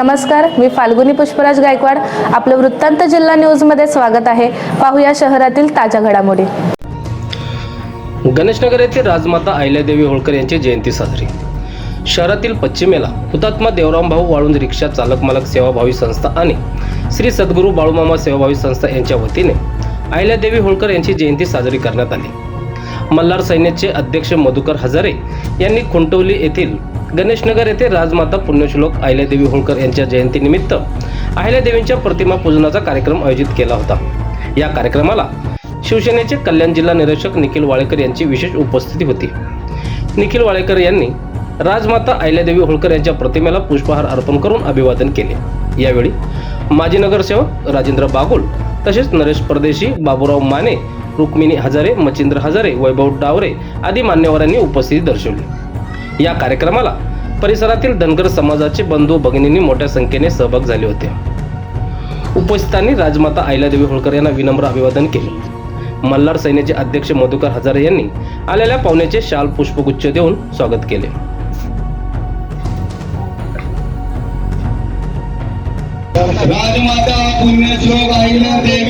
नमस्कार मी फाल्गुनी पुष्पराज गायकवाड. आपलं वृत्तांत जिल्हा न्यूजमध्ये स्वागत आहे. पाहूया शहरातील ताज्या घडामोडी. गणेशनगर येथील राजमाता अहिल्यादेवी होळकर यांची जयंती साजरी. शहरातील पश्चिमेला हुतात्मा देवराम भाऊ वाळुंज रिक्षा चालक मालक सेवाभावी संस्था आणि श्री सद्गुरू बाळूमामा सेवाभावी संस्था यांच्या वतीने अहिल्यादेवी होळकर यांची जयंती साजरी करण्यात आली. मल्हार सैन्याचे अध्यक्ष मधुकर हजारे यांनी खुंटवली येथील गणेशनगर येथे राजमाता पुण्यश्लोक अहिल्यादेवी होळकर यांच्या जयंतीनिमित्त अहिल्यादेवींच्या प्रतिमा पूजनाचा कार्यक्रम आयोजित केला होता. या कार्यक्रमाला शिवसेनेचे कल्याण जिल्हा निरीक्षक निखिल वाळेकर यांची विशेष उपस्थिती होती. निखिल वाळेकर यांनी राजमाता अहिल्यादेवी होळकर यांच्या प्रतिमेला पुष्पहार अर्पण करून अभिवादन केले. यावेळी माजी नगरसेवक राजेंद्र बागुल तसेच नरेश परदेशी बाबूराव माने रुक्मिणी हजारे मच्छिंद्र हजारे वैभव डावरे आदी मान्यवरांनी उपस्थिती दर्शवली. या कार्यक्रमाला परिसरातील धनगर समाजाचे बंधू भगिनींनी मोठ्या संख्येने सहभाग झाले होते. उपस्थितांनी राजमाता अहिल्यादेवी होळकर यांना विनम्र अभिवादन केले. मल्हार सैन्याचे अध्यक्ष मधुकर हजारे यांनी आलेल्या पाहुण्याचे शाल पुष्पगुच्छ देऊन स्वागत केले. राजमाता पुण्यश्लोक आईला देवी